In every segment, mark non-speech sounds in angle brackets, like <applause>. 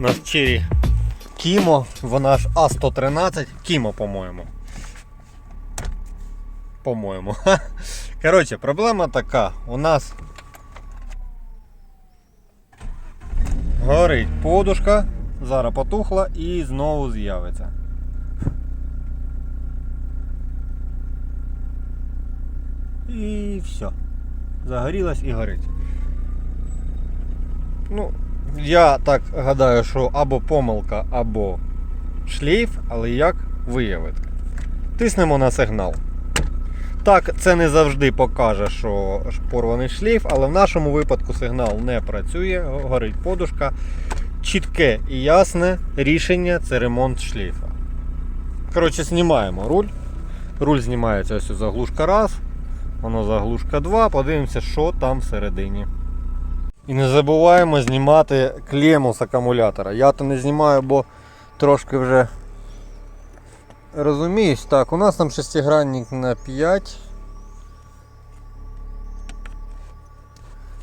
на чирі Кімо, вона ж А113, Кімо, по-моєму. По-моєму. Коротше, проблема така. У нас горить подушка, зараз потухла і знову з'явиться. І все. Загорілась і горить. Ну, я так гадаю, що або помилка, або шлейф, але як виявити? Тиснемо на сигнал. Так, це не завжди покаже, що порваний шлейф, але в нашому випадку сигнал не працює, горить подушка. Чітке і ясне рішення це ремонт шлейфа. Коротше, знімаємо руль. Руль знімається ось заглушка раз, воно заглушка 2, подивимося, що там всередині. І не забуваємо знімати клему з акумулятора. Я то не знімаю, бо трошки вже розуміюсь. Так, у нас там шестигранник на 5.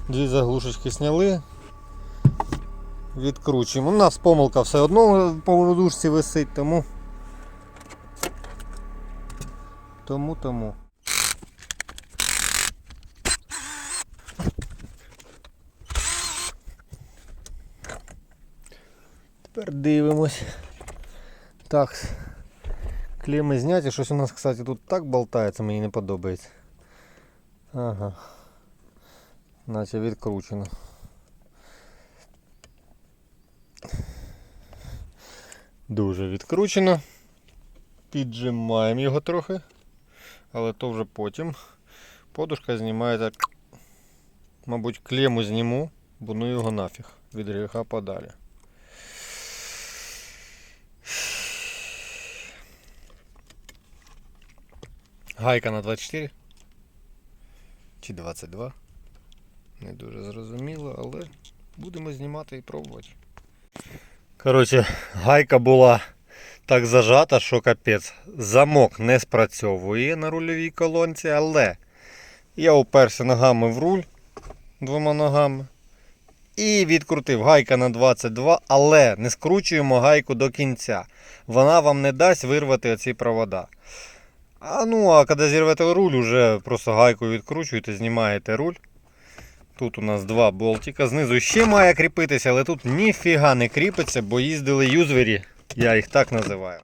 Дві заглушечки зняли. Відкручуємо. У нас помилка все одно по подушці висить, тому. Тому тому. Тепер дивимось. Так. Клеми зняті. Щось у нас, кстати, тут так болтається, мені не подобається. Ага. Наче відкручено. Дуже відкручено. Піджимаємо його трохи. Але то вже потім. Подушка знімається. Мабуть, клему зніму, бо ну його нафіг. Від гріха подалі. Гайка на 24 чи 22. Не дуже зрозуміло, але будемо знімати і пробувати. Коротше, гайка була так зажата, що капець. Замок не спрацьовує на рульовій колонці, але я уперся ногами в руль двома ногами. І відкрутив гайка на 22, але не скручуємо гайку до кінця. Вона вам не дасть вирвати оці провода. А ну, а коли зірвете руль, уже просто гайкою відкручуєте, знімаєте руль. Тут у нас два болтика. Знизу ще має кріпитися, але тут ніфіга не кріпиться, бо їздили юзвері, я їх так називаю.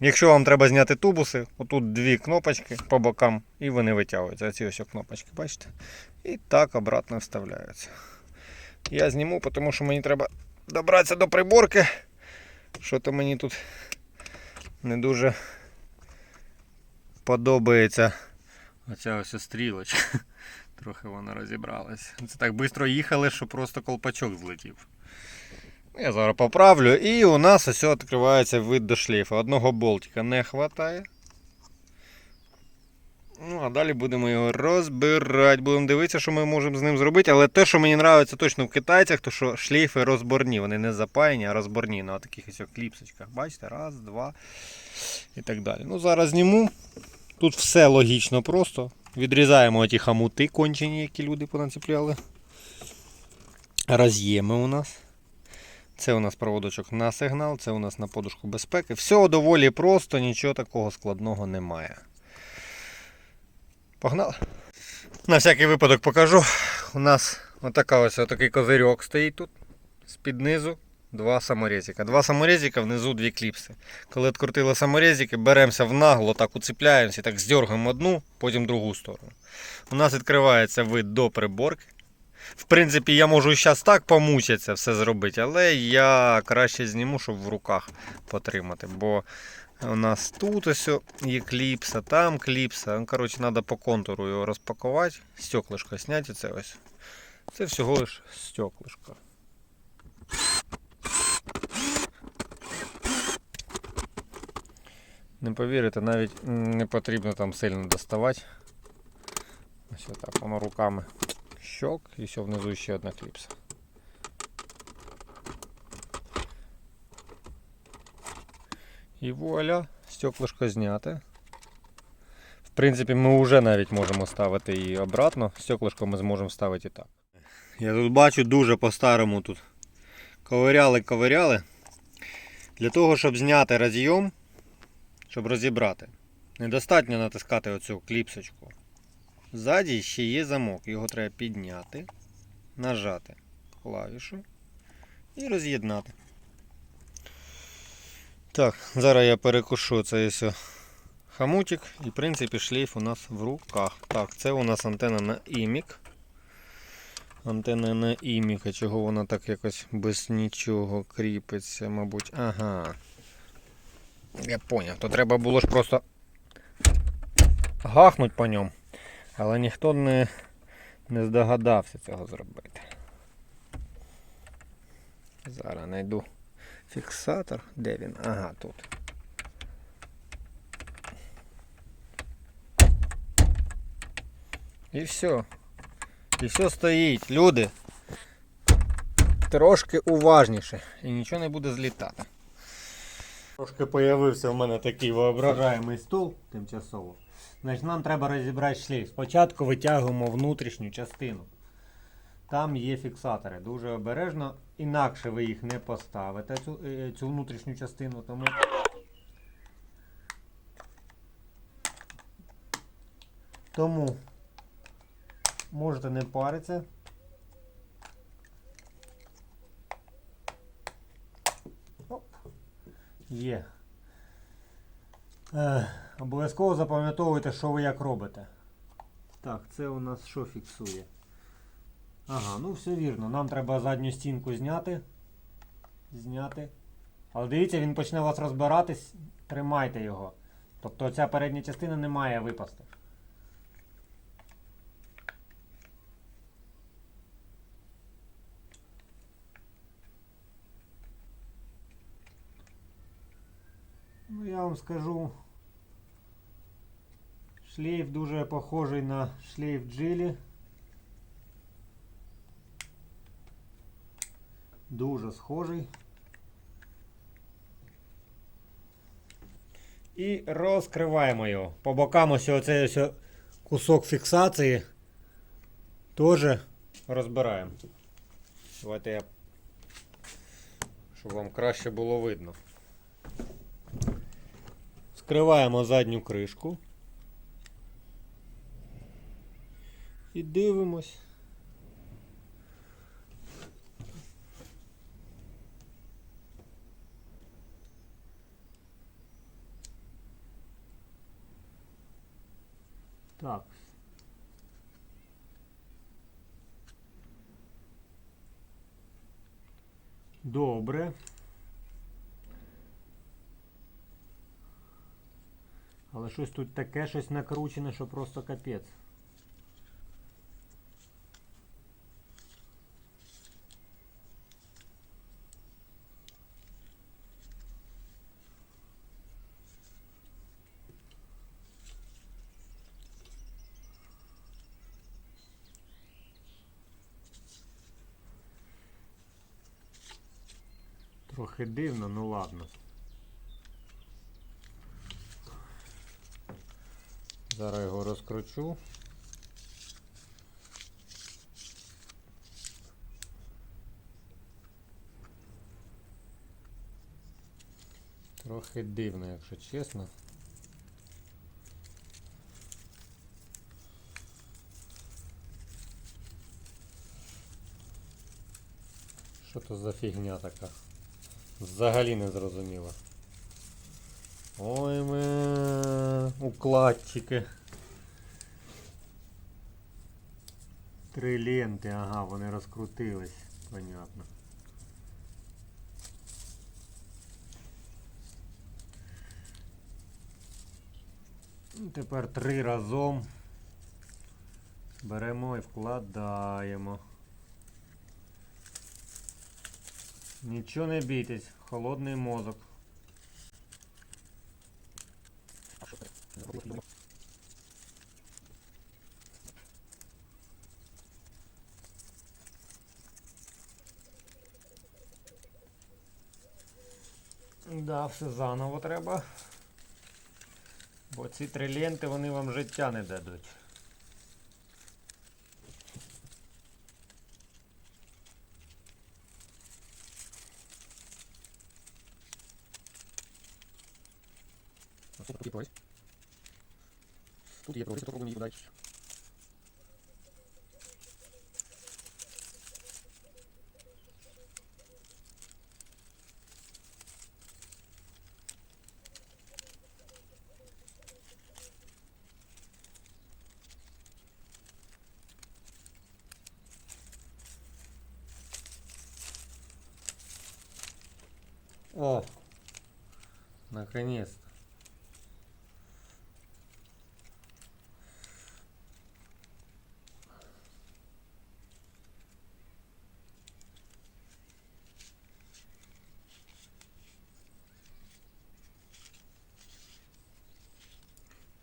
Якщо вам треба зняти тубуси, отут дві кнопочки по бокам і вони витягуються. Оці ось кнопочки, бачите? І так обратно вставляються. Я зніму, тому що мені треба добратися до приборки. Що то мені тут не дуже подобається оця ось стрілочка. <laughs> Трохи вона розібралась. Це так швидко їхали, що просто колпачок злетів. Я зараз поправлю. І у нас ось відкривається вид до шлейфа. Одного болтика не вистачає. Ну, а далі будемо його розбирати. Будемо дивитися, що ми можемо з ним зробити. Але те, що мені подобається точно в китайцях, то що шлейфи розборні. Вони не запаяні, а розборні на таких ось кліпсочках. Бачите? Раз, два і так далі. Ну, зараз зніму. Тут все логічно просто. Відрізаємо ті хамути кончені, які люди понацепляли. Роз'єми у нас. Це у нас проводочок на сигнал, це у нас на подушку безпеки. Все доволі просто, нічого такого складного немає. Погнали. На всякий випадок покажу. У нас отака ось отакий козирьок стоїть тут. З-під низу два саморезика. Два саморезика, внизу дві кліпси. Коли відкрутили саморезики, беремося в нагло, так уцепляємося, так здергаємо одну, потім другу сторону. У нас відкривається вид до приборки. В принципі, я можу зараз так помучитися все зробити, але я краще зніму, щоб в руках потримати. Бо у нас тут ось є кліпса, там кліпса. Ну, коротше, треба по контуру його розпакувати, стеклишко зняти. Це ось. Це всього лиш стеклишко. Не повірите, навіть не потрібно там сильно доставати. Ось так, воно руками щок і все внизу ще одна кліпса. І вуаля, стеклышко зняте. В принципі, ми вже навіть можемо ставити її обратно. Стеклышко ми зможемо ставити і так. Я тут бачу дуже по-старому тут ковиряли, ковиряли. Для того, щоб зняти розйом, щоб розібрати, недостатньо натискати оцю кліпсочку. Ззаді ще є замок, його треба підняти, нажати клавішу і роз'єднати. Так, зараз я перекушу цей хамутик і в принципі шлейф у нас в руках. Так, це у нас антенна на імік. Антенна на імік, а чого вона так якось без нічого кріпиться, мабуть. Ага. Я поняв, то треба було ж просто гахнуть по ньому. Але ніхто не, не здогадався цього зробити. Зараз знайду фіксатор. Де він? Ага, тут. І все. І все стоїть. Люди. Трошки уважніше. І нічого не буде злітати. Трошки появився в мене такий воображаємий стул тимчасово. Значить, нам треба розібрати шлейф. Спочатку витягуємо внутрішню частину. Там є фіксатори. Дуже обережно, інакше ви їх не поставите, цю, е, цю внутрішню частину. Тому Тому можете не паритися. Оп. Є. Е, обов'язково запам'ятовуйте, що ви як робите. Так, це у нас що фіксує? Ага, ну все вірно. Нам треба задню стінку зняти. Зняти. Але дивіться, він почне у вас розбиратись, тримайте його. Тобто ця передня частина не має випасти. Ну, я вам скажу, шлейф дуже похожий на шлейф джилі. Дуже схожий. І розкриваємо його. По бокам ось оцей ось кусок фіксації теж розбираємо. Давайте я, щоб вам краще було видно. Скриваємо задню кришку. І дивимось. Так. Добре. Але щось тут таке щось накручене, що просто капець. Трохи дивно, ну ладно. Зараз його розкручу. Трохи дивно, якщо чесно. Що то за фігня така? Взагалі не зрозуміло. Ой ми укладчики. Три ленти, ага, вони розкрутились, понятно. Ну, Тепер три разом беремо і вкладаємо. Нічого не бійтесь, холодний мозок. да, все заново треба. Бо ці три ленти вони вам життя не дадуть. Тут є проріз, попробуємо її подальше.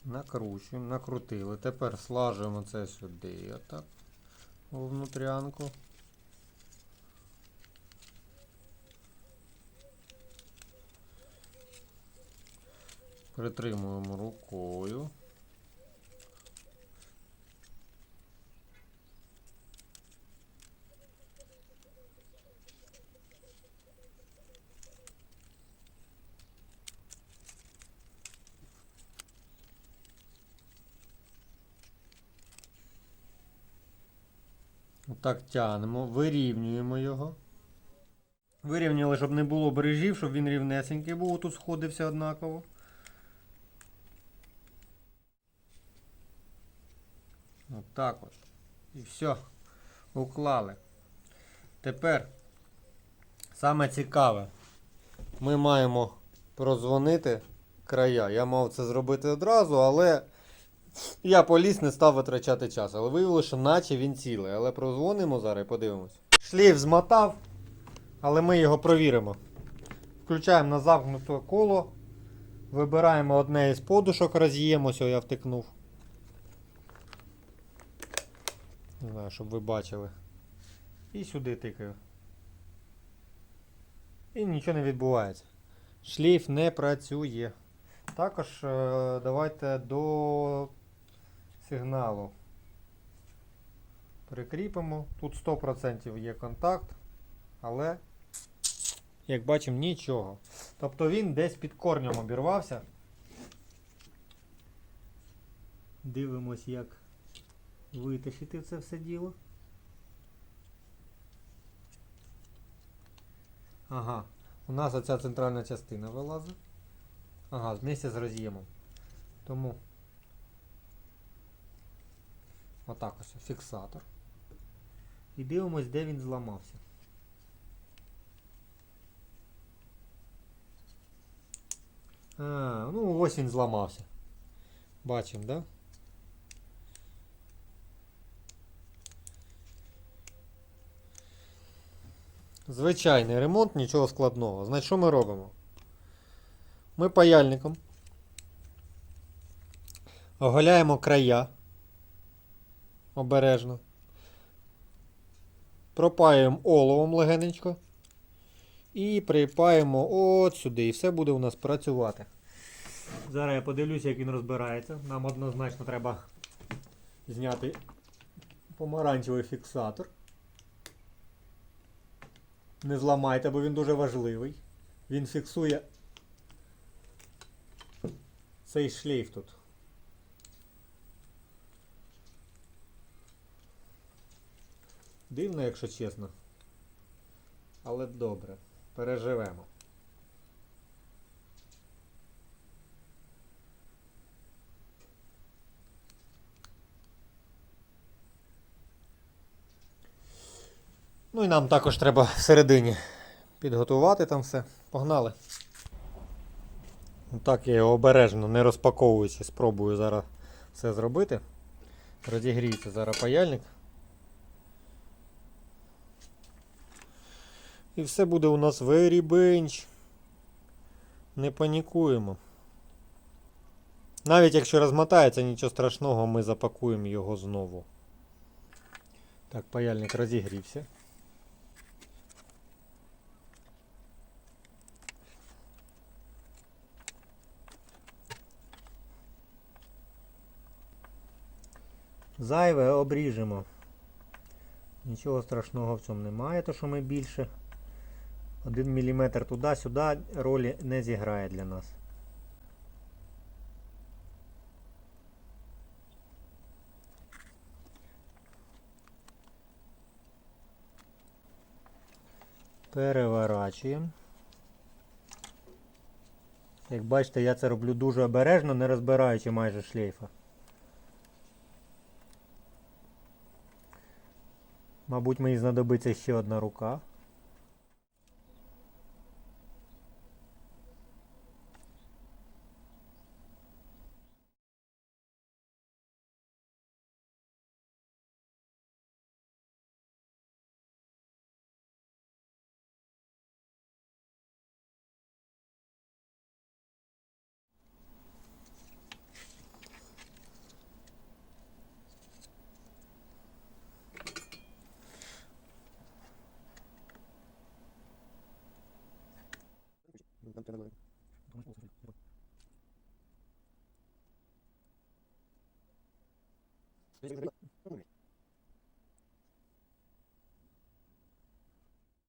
Накручуємо, накрутили. Тепер слажуємо це сюди, отак, внутрянку. Притримуємо рукою. Отак тягнемо, вирівнюємо його. Вирівняли, щоб не було бережів, щоб він рівнесенький був, тут сходився однаково. От так от. І все. Уклали. Тепер саме цікаве. Ми маємо прозвонити края. Я мав це зробити одразу, але я поліз не став витрачати час. Але виявилося, що наче він цілий. Але прозвонимо зараз і подивимось. Шлейф змотав, але ми його провіримо. Включаємо на замкнуте коло. Вибираємо одне із подушок, роз'ємо, ось я втикнув. Не знаю, щоб ви бачили. І сюди тикаю. І нічого не відбувається. Шлейф не працює. Також е, давайте до сигналу прикріпимо. Тут 100% є контакт, але, як бачимо, нічого. Тобто він десь під корнем обірвався. Дивимось, як витащити це все діло. Ага, у нас оця центральна частина вилазить. Ага, вместе з роз'ємом. Тому отак ось фіксатор. І дивимось, де він зламався. А, ну ось він зламався. Бачимо, да? Звичайний ремонт, нічого складного. Значить, що ми робимо? Ми паяльником оголяємо края обережно. Пропаюємо оловом легенечко. І припаємо от сюди. І все буде у нас працювати. Зараз я подивлюся, як він розбирається. Нам однозначно треба зняти помаранчевий фіксатор. Не зламайте, бо він дуже важливий. Він фіксує цей шлейф тут. Дивно, якщо чесно. Але добре. Переживемо. Ну і нам також треба всередині підготувати там все. Погнали. Так я його обережно, не розпаковуючи, спробую зараз все зробити. Розігріється зараз паяльник. І все буде у нас very bench. Не панікуємо. Навіть якщо розмотається, нічого страшного, ми запакуємо його знову. Так, паяльник розігрівся. Зайве обріжемо. Нічого страшного в цьому немає, то що ми більше. 1 мм туди-сюди ролі не зіграє для нас. Переворачуємо. Як бачите, я це роблю дуже обережно, не розбираючи майже шлейфа. Мабуть, мені знадобиться ще одна рука.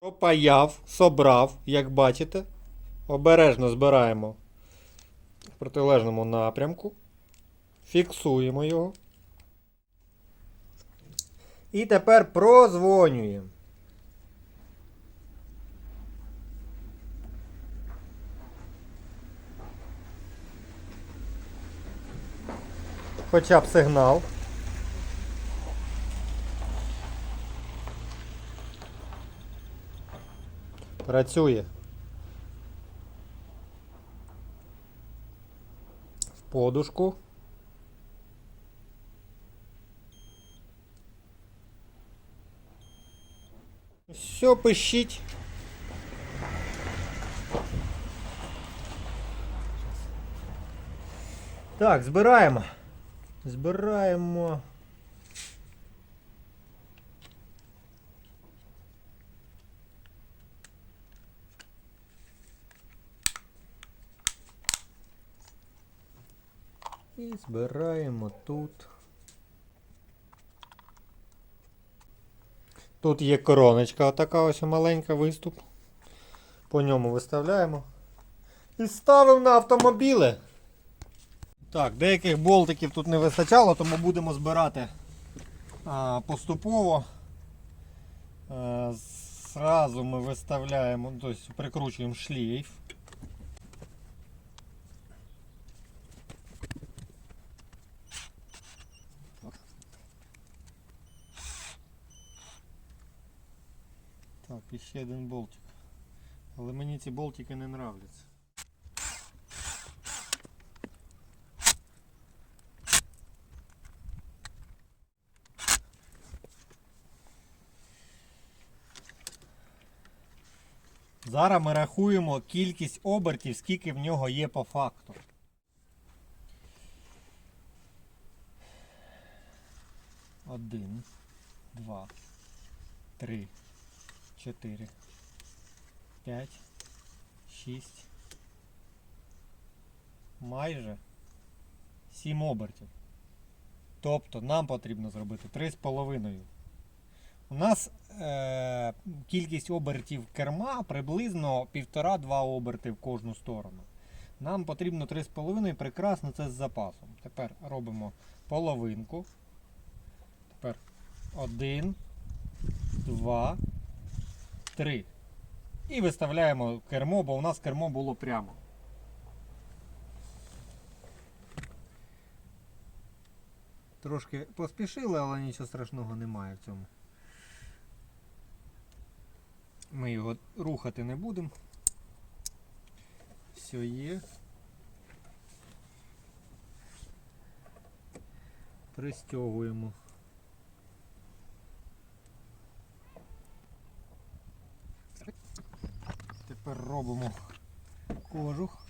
Пропаяв, собрав, як бачите. Обережно збираємо в протилежному напрямку. Фіксуємо його. І тепер прозвонюємо. Хоча б сигнал. Працює. В подушку. Все, пишіть. Так, збираємо. Збираємо. І збираємо тут. Тут є короночка, така ось маленька виступ. По ньому виставляємо. І ставимо на автомобіле. Так, деяких болтиків тут не вистачало, тому будемо збирати а, поступово. А, зразу ми виставляємо, тобто прикручуємо шлейф. Так, ще один болтик. Але мені ці болтики не нравляться. Зараз ми рахуємо кількість обертів, скільки в нього є по факту. Один, два, три, чотири, п'ять, шість. Майже сім обертів. Тобто нам потрібно зробити три з половиною. У нас кількість обертів керма приблизно 1,5-2 оберти в кожну сторону. Нам потрібно 3,5 прекрасно це з запасом. Тепер робимо половинку. Тепер 1, 2, 3. І виставляємо кермо, бо у нас кермо було прямо. Трошки поспішили, але нічого страшного немає в цьому. Ми його рухати не будемо. Все є. Пристягуємо. Тепер робимо кожух.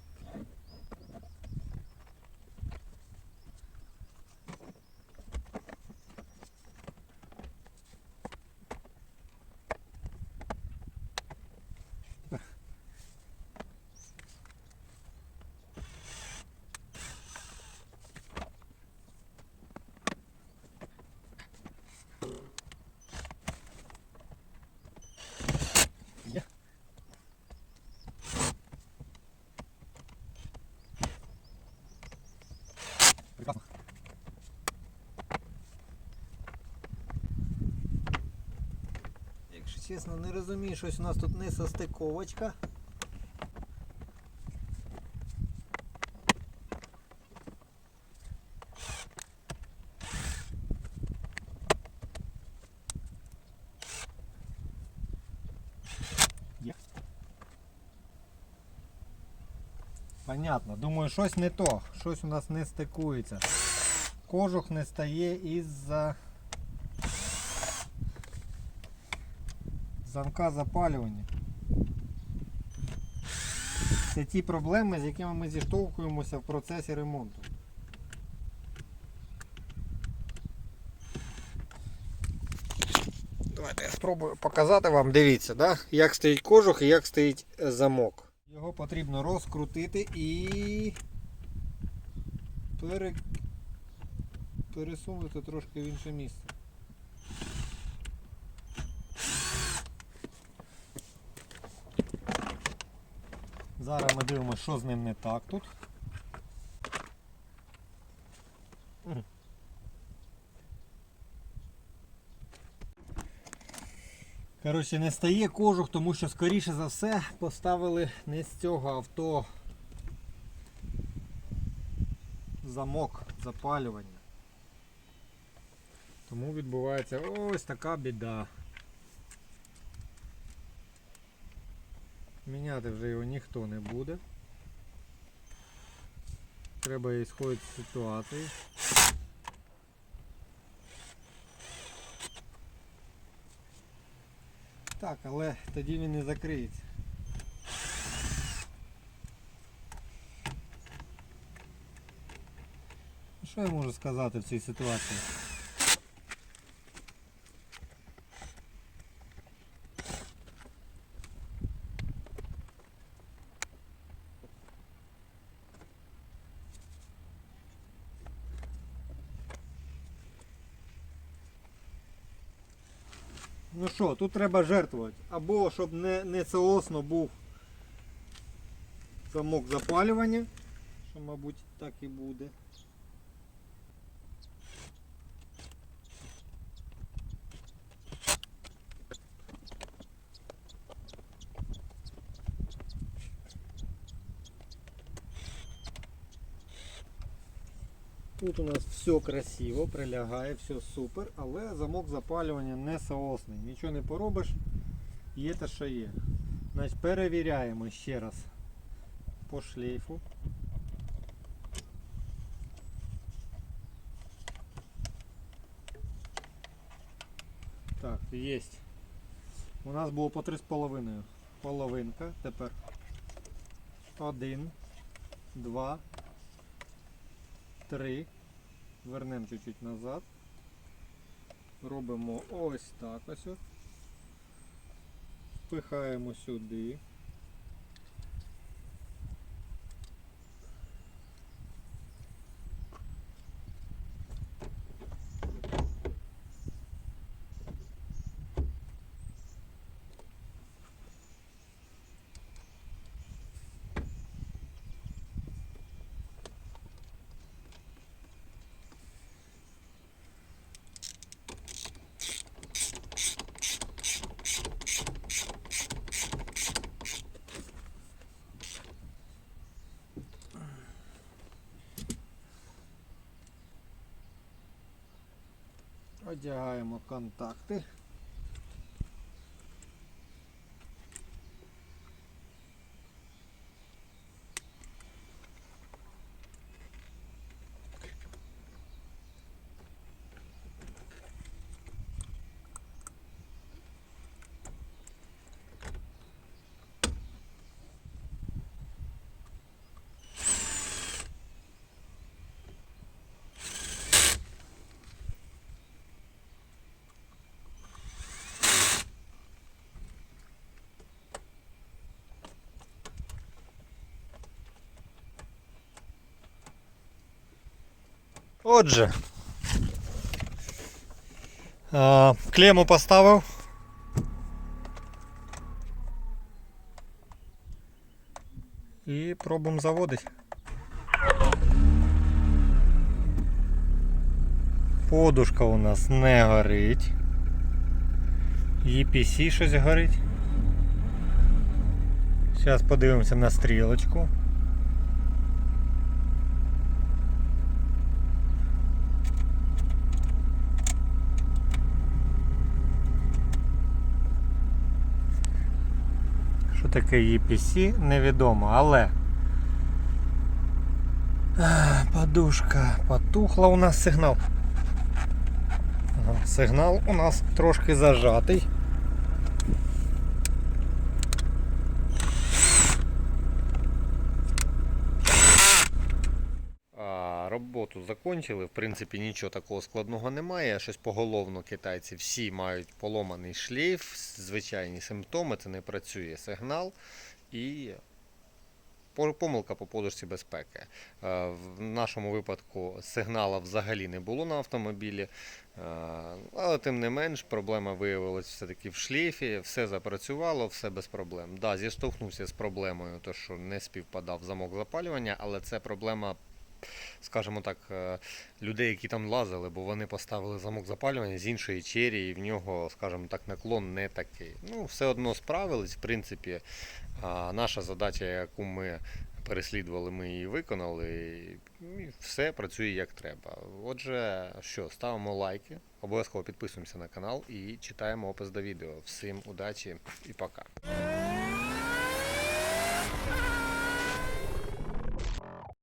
Прекрасно. Якщо чесно, не розумію, щось у нас тут не состиковочка. Понятно, думаю, щось не то, щось у нас не стикується. Кожух не стає із-за замка запалювання. Це ті проблеми, з якими ми зіштовхуємося в процесі ремонту. Давайте я спробую показати вам. Дивіться, да? як стоїть кожух і як стоїть замок. Його потрібно розкрутити і пере... пересунути трошки в інше місце. Зараз ми дивимося, що з ним не так тут. Коротше, не стає кожух, тому що скоріше за все поставили не з цього авто замок запалювання. Тому відбувається ось така біда. Міняти вже його ніхто не буде. Треба ісходити з ситуації. Так, але тоді він не закриється. Що я можу сказати в цій ситуації? Що, тут треба жертвувати. Або щоб не, не целосно був замок запалювання, що мабуть так і буде. Тут у нас все красиво, прилягає, все супер, але замок запалювання не соосний. Нічого не поробиш, є те, що є. Значить, перевіряємо ще раз по шлейфу. Так, є. У нас було по 3,5. Половинка. Тепер один, два, три. Вернемо чуть-чуть назад. Робимо ось так ось. Впихаємо сюди. Одягаємо контакти. Отже, клему поставив. І пробуємо заводити. Подушка у нас не горить. EPC щось горить. Зараз подивимося на стрілочку. Що таке EPC, невідомо, але. Подушка потухла у нас сигнал. Сигнал у нас трошки зажатий. А, роботу закончили. В принципі, нічого такого складного немає. Щось поголовно китайці всі мають поломаний шлейф, звичайні симптоми, це не працює сигнал і помилка по подушці безпеки. Е, В нашому випадку сигнала взагалі не було на автомобілі, е, але тим не менш проблема виявилася все-таки в шлейфі, все запрацювало, все без проблем. Да, зіштовхнувся з проблемою, то що не співпадав замок запалювання, але це проблема. Скажімо так, е, людей, які там лазили, бо вони поставили замок запалювання з іншої чері, і в нього, скажімо так, наклон не такий. Ну, все одно справились. В принципі, наша задача, яку ми переслідували, ми її виконали. І все працює як треба. Отже, що, ставимо лайки, обов'язково підписуємося на канал і читаємо опис до відео. Всім удачі і пока.